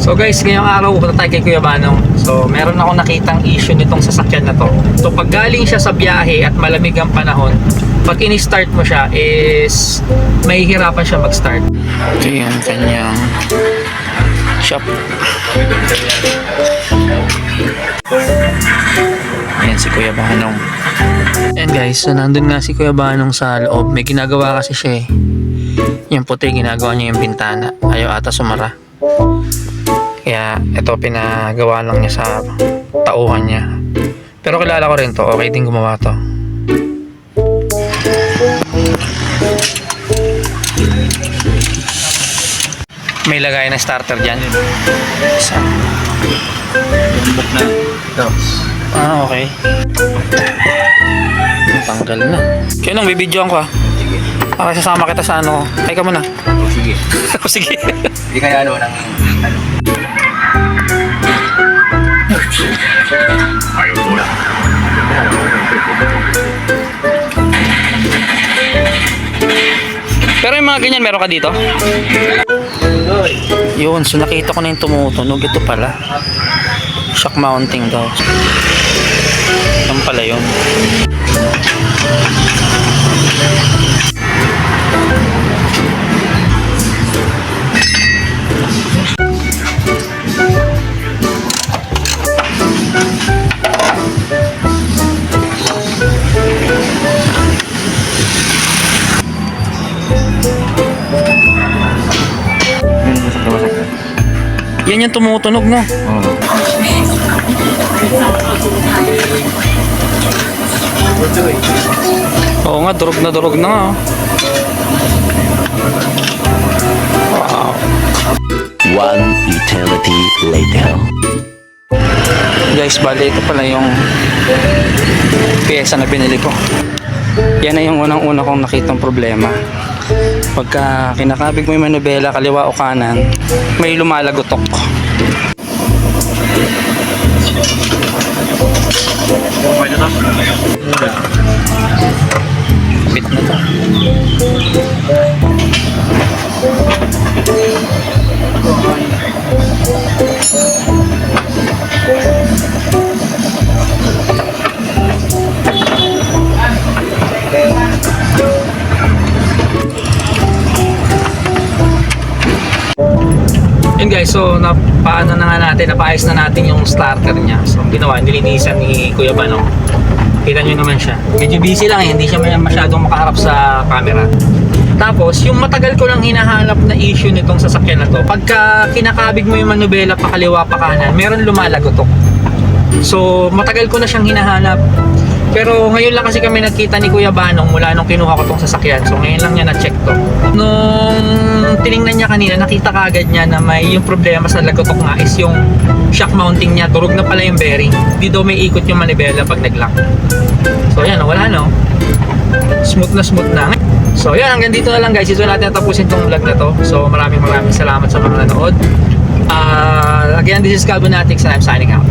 So guys, ngayong araw pupunta tayo kay Kuya Banong. So meron ako nakitang issue nitong sasakyan na to. So pag galing siya sa biyahe at malamig ang panahon, pag ini-start mo siya is may hirapan siya mag-start. Ito yung kanyang shop. Ayan si Kuya Banong. And guys, so nandun nga si Kuya Banong sa loob. May ginagawa kasi siya eh. Yung puti, ginagawa niya yung bintana. Ayaw ata sumara. Kaya ito pinagawa lang niya sa tauhan niya. Pero kilala ko rin to. Okay din gumawa to. May lagay na starter dyan. Isa. Tumbok na. Ito. Ah, okay. Tanggal na. Kaya nung bibidyoan ko ah. Para sasama kita sa ano. Ay ka muna. Sige. Sige. Hindi kaya ano ng... Ano? Pero yung mga ganyan, meron ka dito? Yun, so nakita ko na yung tumutunog. Ito pala. Shock mounting daw. Yun, masak na masak na. Yan yung tumutunog no. Oo. Oo nga, durog na durog na nga. oh. Wow. One eternity later. Guys, bali ito pala yung pyesa na binili ko. Yan na yung unang-una kong nakitang problema. Pagka kinakabig mo yung manubela, kaliwa o kanan, may lumalagotok. Bit Guys, so napaano na nga natin, napaayos na natin yung starter niya. So ginawa, nilinisan ni Kuya Banong. Kita nyo naman siya. Medyo busy lang eh, hindi siya masyadong makaharap sa camera. Tapos, yung matagal ko lang hinahanap na issue nitong sasakyan na to, pagka kinakabig mo yung manubela pa kaliwa pa kanan, meron lumalagotok. So, matagal ko na siyang hinahanap. Pero ngayon lang kasi kami nagkita ni Kuya Banong mula nung kinuha ko tong sasakyan. So ngayon lang niya na-check to. Nung tiningnan niya kanina, nakita kagad niya na may yung problema sa lagotok nga is yung shock mounting niya. Durog na pala yung bearing. Di daw may ikot yung manibela pag nag-lock. So yan, wala no. Smooth na smooth na. So yan, hanggang dito na lang guys. Ito natin tapusin tong vlog na to. So maraming maraming salamat sa mga nanood. Uh, again, this is Calvinatics and I'm signing out.